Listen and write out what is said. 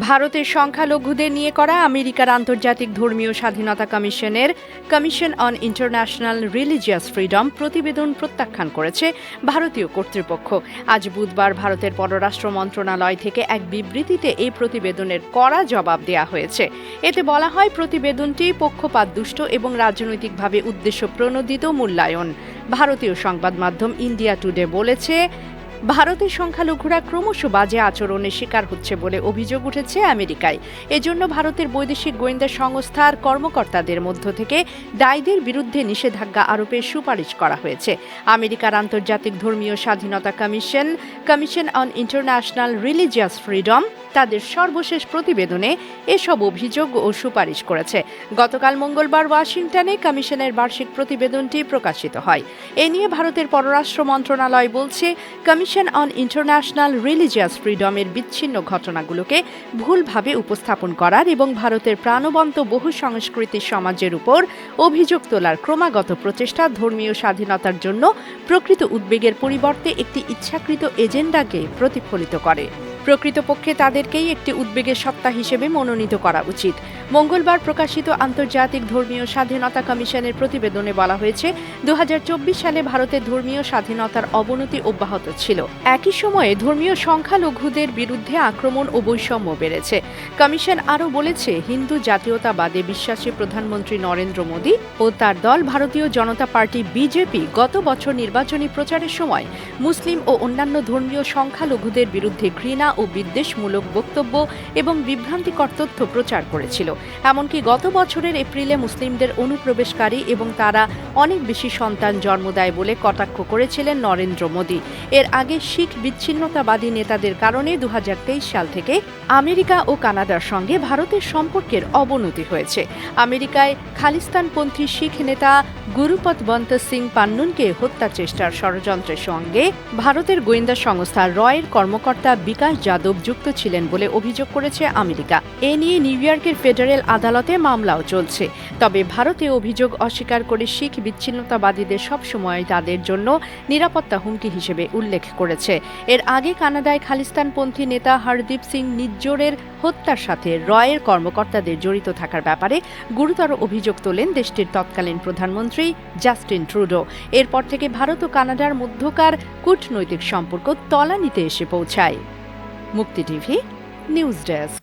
ভারতের সংখ্যালঘুদের নিয়ে করা আমেরিকার আন্তর্জাতিক ধর্মীয় স্বাধীনতা কমিশনের commission on international religious freedom প্রতিবেদন প্রত্যাখ্যান করেছে ভারতীয় কর্তৃপক্ষ। আজ বুধবার ভারতের পররাষ্ট্র মন্ত্রণালয় থেকে এক বিবৃতিতে এই প্রতিবেদনের কড়া জবাব দেওয়া হয়েছে। এতে বলা হয়, প্রতিবেদনটি পক্ষপাত দুষ্ট এবং রাজনৈতিকভাবে উদ্দেশ্য প্রণোদিত মূল্যায়ন। ভারতীয় সংবাদ মাধ্যম ইন্ডিয়া টুডে বলেছে ভারতের সংখ্যালঘুরা ক্রমশ বাজে আচরণের শিকার হচ্ছে বলে অভিযোগ উঠেছে আমেরিকায়। এজন্য ভারতের বৈদেশিক গোয়েন্দা সংস্থার কর্মকর্তাদের মধ্য থেকে দায়ীদের বিরুদ্ধে নিষেধাজ্ঞা আরোপের সুপারিশ করা হয়েছে। আমেরিকার আন্তর্জাতিক ধর্মীয় স্বাধীনতা commission commission on international religious freedom তাদের সর্বশেষ প্রতিবেদনে এসব অভিযোগ ও সুপারিশ করেছে। গতকাল মঙ্গলবার ওয়াশিংটনে কমিশনের বার্ষিক প্রতিবেদনটি প্রকাশিত হয়। এ নিয়ে ভারতের পররাষ্ট্র মন্ত্রণালয় বলছে, কমিশন অন ইন্টারন্যাশনাল রিলিজিয়াস ফ্রিডমের বিচ্ছিন্ন ঘটনাগুলোকে ভুলভাবে উপস্থাপন করার এবং ভারতের প্রাণবন্ত বহু সংস্কৃতির সমাজের উপর অভিযোগ তোলার ক্রমাগত প্রচেষ্টা ধর্মীয় স্বাধীনতার জন্য প্রকৃত উদ্বেগের পরিবর্তে একটি ইচ্ছাকৃত এজেন্ডাকে প্রতিফলিত করে। প্রকৃতপক্ষে তাদেরকেই একটি উদ্বেগের সত্তা হিসেবে মনোনীত করা উচিত। মঙ্গলবার প্রকাশিত আন্তর্জাতিক ধর্মীয় স্বাধীনতা কমিশনের প্রতিবেদনে বলা হয়েছে দু হাজার চব্বিশ সালে ভারতের ধর্মীয় স্বাধীনতার অবনতি অব্যাহত ছিল। একই সময়ে ধর্মীয় সংখ্যালঘুদের বিরুদ্ধে আক্রমণ ও বৈষম্য বেড়েছে। কমিশন আরও বলেছে, হিন্দু জাতীয়তাবাদে বিশ্বাসী প্রধানমন্ত্রী নরেন্দ্র মোদী ও তার দল ভারতীয় জনতা পার্টি বিজেপি গত বছর নির্বাচনী প্রচারের সময় মুসলিম ও অন্যান্য ধর্মীয় সংখ্যালঘুদের বিরুদ্ধে ঘৃণা ও বিদ্বেষমূলক বক্তব্য এবং বিভ্রান্তিকর তথ্য প্রচার করেছিল। এমনকি গত বছরের এপ্রিলে মুসলিমদের অনুপ্রবেশকারী এবং তারা অনেক বেশি সন্তান জন্ম দেয় বলে কটাক্ষ করেছিলেন নরেন্দ্র মোদী। এর আগে শিখ বিচ্ছিন্নতাবাদী নেতাদের কারণে দু সাল থেকে আমেরিকা ও কানাডার সঙ্গে ভারতের সম্পর্কের অবনতি হয়েছে। আমেরিকায় খালিস্তানপন্থী শিখ নেতা গুরুপত বন্ত সিং পান্নুনকে হত্যা চেষ্টার ষড়যন্ত্রের সঙ্গে ভারতের গোয়েন্দা সংস্থা রয়ের কর্মকর্তা বিকাশ যাদব যুক্ত ছিলেন বলে অভিযোগ করেছে আমেরিকা। এ নিয়ে নিউ ইয়র্কের ফেডারেল আদালতে মামলাও চলছে। তবে ভারতে অভিযোগ অস্বীকার করে শিখ বিচ্ছিন্নতাবাদীদের সবসময় তাদের জন্য নিরাপত্তা হুমকি হিসেবে উল্লেখ করেছে। এর আগে কানাডায় খালিস্তানপন্থী নেতা হরদীপ সিং নিজ্জোরের হত্যার সাথে রয়ের কর্মকর্তাদের জড়িত থাকার ব্যাপারে গুরুতর অভিযোগ তোলেন দেশটির তৎকালীন প্রধানমন্ত্রী জাস্টিন ট্রুডো। এরপর থেকে ভারত ও কানাডার মধ্যকার কূটনৈতিক সম্পর্ক তলানিতে এসে পৌঁছায়। মুক্তি টিভি, নিউজ ডেস্ক।